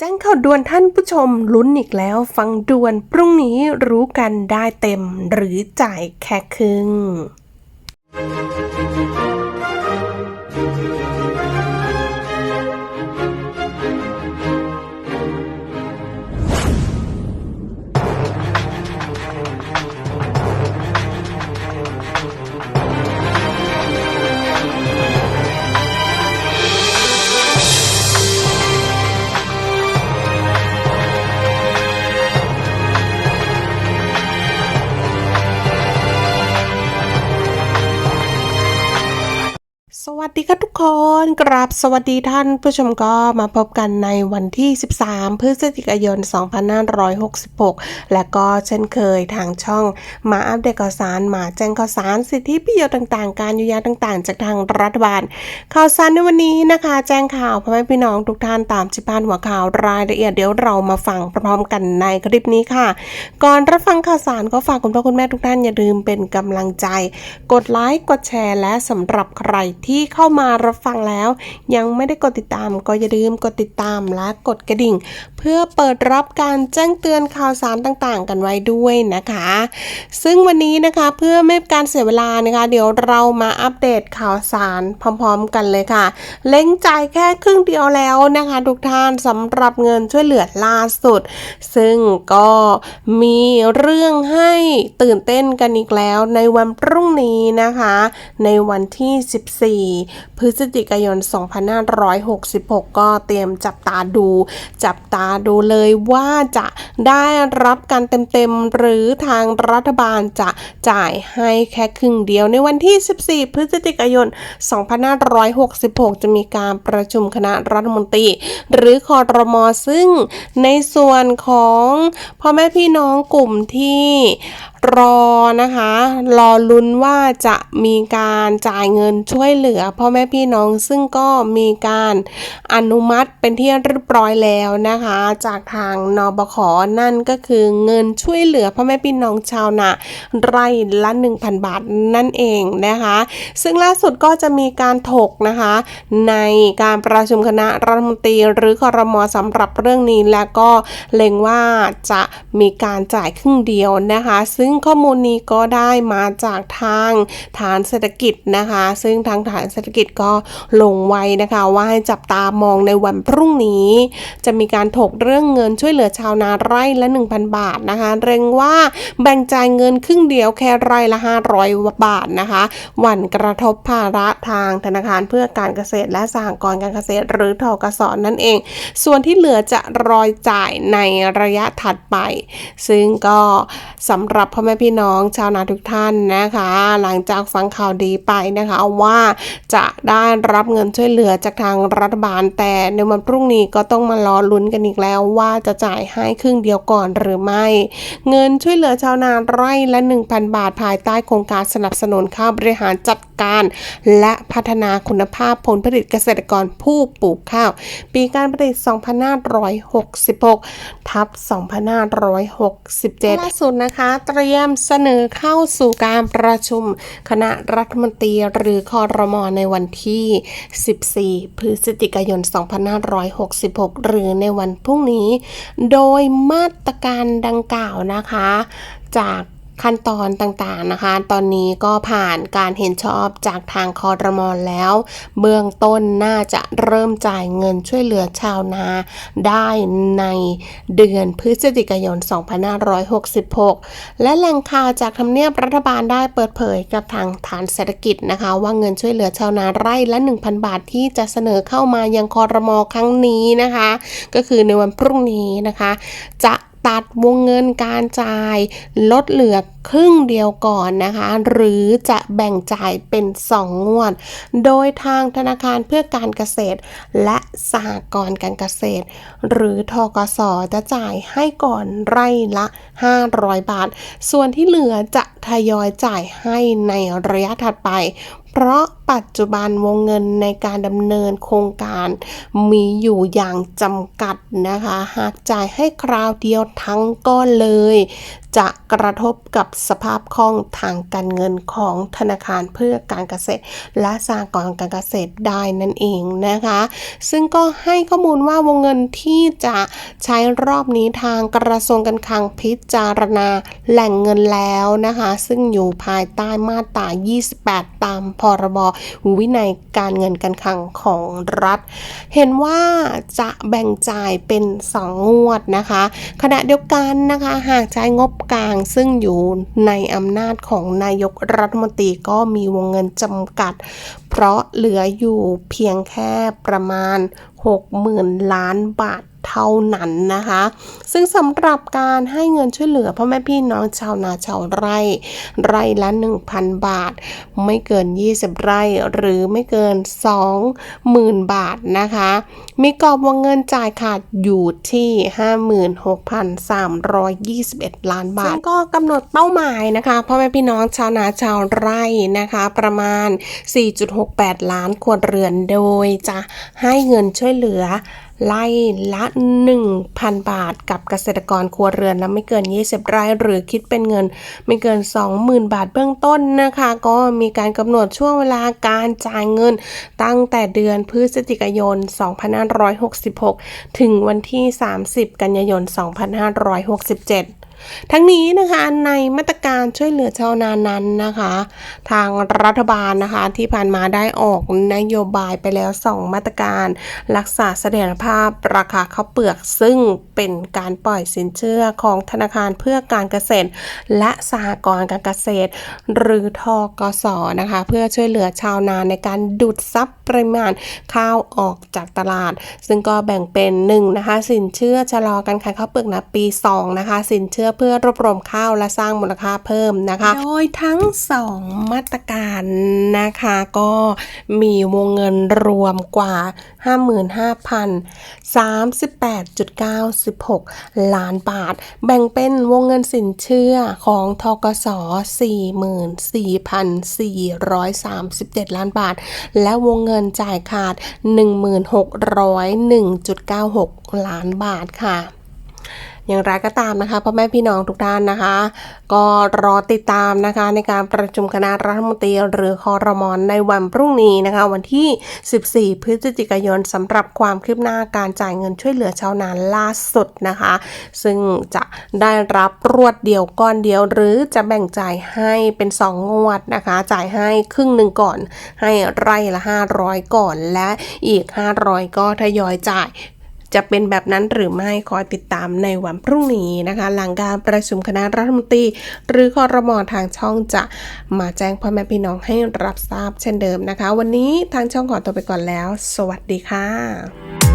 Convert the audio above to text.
แจ้งข่าวด่วนท่านผู้ชมลุ้นอีกแล้ว ฟังด่วนพรุ่งนี้รู้กันได้เต็มหรือจ่ายแค่ครึ่ง ค่ะทุกคนกราบสวัสดีท่านผู้ชมก็มาพบกันในวันที่ 13 พฤศจิกายน 2566 และก็เช่นเคยทางช่องมาอัปเดตข่าวสารมาแจ้งข่าวสารสิทธิประโยชน์ต่างๆ การเยียวยาต่างๆ จากทางรัฐบาล ข่าวสารในวันนี้นะคะ แจ้งข่าวพ่อแม่พี่น้องทุกท่านตามชิพานหัวข่าวรายละเอียดเดี๋ยวเรามาฟังพร้อมๆกันในคลิปนี้ค่ะ ก่อนรับฟังข่าวสารก็ฝากคุณพ่อคุณแม่ทุกท่านอย่าลืมเป็นกำลังใจ กดไลค์กดแชร์และสำหรับใครที่เข้ามารับฟังแล้ว ยังไม่ได้กดติดตามก็อย่าลืมกดติดตามและกดกระดิ่ง เพื่อเปิดรับการแจ้งเตือนข่าวสารต่างๆ กันไว้ด้วยนะคะ ซึ่งวันนี้นะคะเพื่อไม่การเสียเวลานะคะ เดี๋ยวเรามาอัปเดตข่าวสารพร้อม ๆ กันเลยค่ะ เล้งจ่ายแค่ครึ่งเดียวแล้วนะคะ ทุกท่านสำหรับเงินช่วยเหลือล่าสุด ซึ่งก็มีเรื่องให้ตื่นเต้นกันอีกแล้วในวันพรุ่งนี้นะคะ ในวันที่ 14 พฤศจิกายน 2566 ก็เตรียมจับตาดู จับตาดูเลยว่าจะได้รับการเต็มๆ หรือทางรัฐบาลจะจ่ายให้แค่ครึ่งเดียว ในวันที่ 14 พฤศจิกายน 2566 จะมีการประชุมคณะรัฐมนตรี หรือคอรมอซึ่งในส่วนของพ่อแม่พี่น้องกลุ่มที่รอนะคะ รอลุ้นว่าจะมีการจ่ายเงินช่วยเหลือพ่อแม่พี่น้องซึ่งก็มีการอนุมัติเป็นที่เรียบร้อยแล้วนะคะ จากทางนบขนั่นก็คือเงินช่วยเหลือพ่อแม่พี่น้องชาวนาไร่ละ 1,000 บาทนั่นเองนะคะ ซึ่งล่าสุดก็จะมีการถกนะคะ ในการประชุมคณะรัฐมนตรีหรือคอรมอสำหรับเรื่องนี้และก็เล็งว่าจะมีการจ่ายครึ่งเดียวนะคะ ซึ่งข้อมูลนี้ก็ได้มาจากทางฐานเศรษฐกิจนะคะ ซึ่งทางฐานเศรษฐกิจก็ลงไว้นะคะว่าให้จับตามองในวันพรุ่งนี้ จะมีการถกเรื่องเงินช่วยเหลือชาวนาไร่ละ 1,000 บาทนะคะเร็งว่าแบ่งจ่ายเงินครึ่งเดียวแค่ไร่ละ 500 บาทนะคะหวั่นกระทบภาระทางธนาคารเพื่อการเกษตรและสหกรณ์การเกษตร หรือทกสนั่นเอง ส่วนที่เหลือจะรอยจ่ายในระยะถัดไป ซึ่งก็สำหรับพ่อแม่พี่น้องชาวนาทุกท่านนะคะ หลังจากฟังข่าวดีไปนะคะว่าจะได้รับเงินช่วยเหลือจากทางรัฐบาล แต่ในวันพรุ่งนี้ก็ต้องมารอลุ้นกันอีกแล้วว่าจะจ่ายให้ครึ่งเดียวก่อนหรือไม่ เงินช่วยเหลือชาวนาไร่ละ 1,000 บาทภายใต้โครงการสนับสนุนข้าบริหารจัดการ และพัฒนาคุณภาพผลผลิตเกษตรกรผู้ปลูกข้าว ปีการผลิต 2566 ทับ 2567 ล่าสุดนะคะ เตรียมเสนอเข้าสู่การประชุมคณะรัฐมนตรีหรือคอรมอในวันที่14 พฤศจิกายน 2566 หรือในวันพรุ่งนี้ โดยมาตรการดังกล่าวนะคะ จาก ขั้นตอนต่างๆนะคะ ตอนนี้ก็ผ่านการเห็นชอบจากทางคอรมอแล้ว เบื้องต้นน่าจะเริ่มจ่ายเงินช่วยเหลือชาวนาได้ในเดือนพฤศจิกายน 2566 และแหล่งข่าวจากทำเนียบรัฐบาลได้เปิดเผยกับทางฐานเศรษฐกิจนะคะ ว่าเงินช่วยเหลือชาวนาไร่ละ 1,000 บาทที่จะเสนอเข้ามายังคอรมอครั้งนี้นะคะ ก็คือในวันพรุ่งนี้นะคะ จะตัดวงเงินการจ่ายลดเหลือ ครึ่งเดียวก่อนนะคะ หรือจะแบ่งจ่ายเป็น 2 งวด โดยทางธนาคารเพื่อการเกษตร และสหกรณ์การเกษตร หรือทกสจะจ่ายให้ก่อนไร่ละ 500 บาท ส่วนที่เหลือจะทยอยจ่ายให้ในระยะถัดไปเพราะปัจจุบันวงเงินในการดำเนินโครงการมีอยู่อย่างจำกัดนะคะ หากจ่ายให้คราวเดียวทั้งก้อนเลย จะกระทบกับสภาพคล่องทางการเงินของธนาคารเพื่อการเกษตร และสหกรณ์การเกษตรได้นั่นเองนะคะ ซึ่งก็ให้ข้อมูลว่าวงเงินที่จะใช้รอบนี้ทางกระทรวงการคลังพิจารณาแหล่งเงินแล้วนะคะ ซึ่งอยู่ภายใต้มาตรา 28 ตามพรบวินัยการเงินการคลังของรัฐ เห็นว่าจะแบ่งจ่ายเป็น 2 งวดนะคะ ขณะเดียวกันนะคะ หากใช้งบกลางซึ่งอยู่ในอำนาจของนายกรัฐมนตรีก็มีวงเงินจำกัด เพราะเหลืออยู่เพียงแค่ประมาณ 60,000 ล้านบาทเท่านั้นนะคะ ซึ่งสำหรับการให้เงินช่วยเหลือพ่อแม่พี่น้องชาวนาชาวไร่ ไร่ละ 1,000 บาท ไม่เกิน 20 ไร่ หรือไม่เกิน 20,000 บาทนะคะ มีกรอบวงเงินจ่ายขาดอยู่ที่ 56,321 ล้านบาท ก็กำหนดเป้าหมายนะคะพ่อแม่พี่น้องชาวนาชาวไร่นะคะ ประมาณ 4.68 ล้านครัวเรือนโดยจะให้เงินช่วยเหลือไล่ละ 1,000 บาท กับเกษตรกรครัวเรือนละไม่เกิน 20ไร่หรือคิดเป็นเงินไม่เกิน 20,000 บาทเบื้องต้นนะคะ ก็มีการกำหนดช่วงเวลาการจ่ายเงิน ตั้งแต่เดือนพฤศจิกายน 2566 ถึงวันที่ 30 กันยายน 2567ทั้งนี้นะคะในมาตรการช่วยเหลือชาวนานั้นนะคะ ทางรัฐบาลนะคะที่ผ่านมาได้ออกนโยบายไปแล้ว 2 มาตรการรักษาเสถียรภาพราคาข้าวเปลือก ซึ่งเป็นการปล่อยสินเชื่อของธนาคารเพื่อการเกษตร และสหกรณ์การเกษตร หรือทกสนะคะ เพื่อช่วยเหลือชาวนาในการดูดซับปริมาณข้าวออกจากตลาด ซึ่งก็แบ่งเป็น1นะคะสินเชื่อชะลอการขายข้าวเปลือกนะปี2นะคะสินเชื่อเพื่อรวบรวมข้าวและสร้างมูลค่าเพิ่มนะคะ โดยทั้ง 2 มาตรการนะคะก็มีวงเงินรวมกว่า 55,038.96 ล้านบาท แบ่งเป็นวงเงินสินเชื่อของทกส44,437 ล้านบาท และวงเงินจ่ายขาด 1601.96 ล้านบาทค่ะ อย่างไรก็ตามนะคะพ่อแม่พี่น้องทุกท่านนะคะ ก็รอติดตามนะคะในการประชุมคณะรัฐมนตรีหรือคอรมอนในวันพรุ่งนี้นะคะ วันที่ 14 พฤศจิกายนสำหรับความคืบหน้าการจ่ายเงินช่วยเหลือชาวนาล่าสุดนะคะ ซึ่งจะได้รับรวดเดียวก้อนเดียว หรือจะแบ่งจ่ายให้เป็น 2 งวดนะคะ จ่ายให้ครึ่งหนึ่งก่อน ให้ไร่ละ 500 ก่อนและอีก 500 ก็ทยอยจ่าย จะเป็นแบบนั้นหรือไม่คอยติดตามในวันพรุ่งนี้นะคะ หลังการประชุมคณะรัฐมนตรี หรือคอรมอทางช่องจะมาแจ้งพ่อแม่พี่น้องให้รับทราบเช่นเดิมนะคะ วันนี้ทางช่องขอตัวไปก่อนแล้ว สวัสดีค่ะ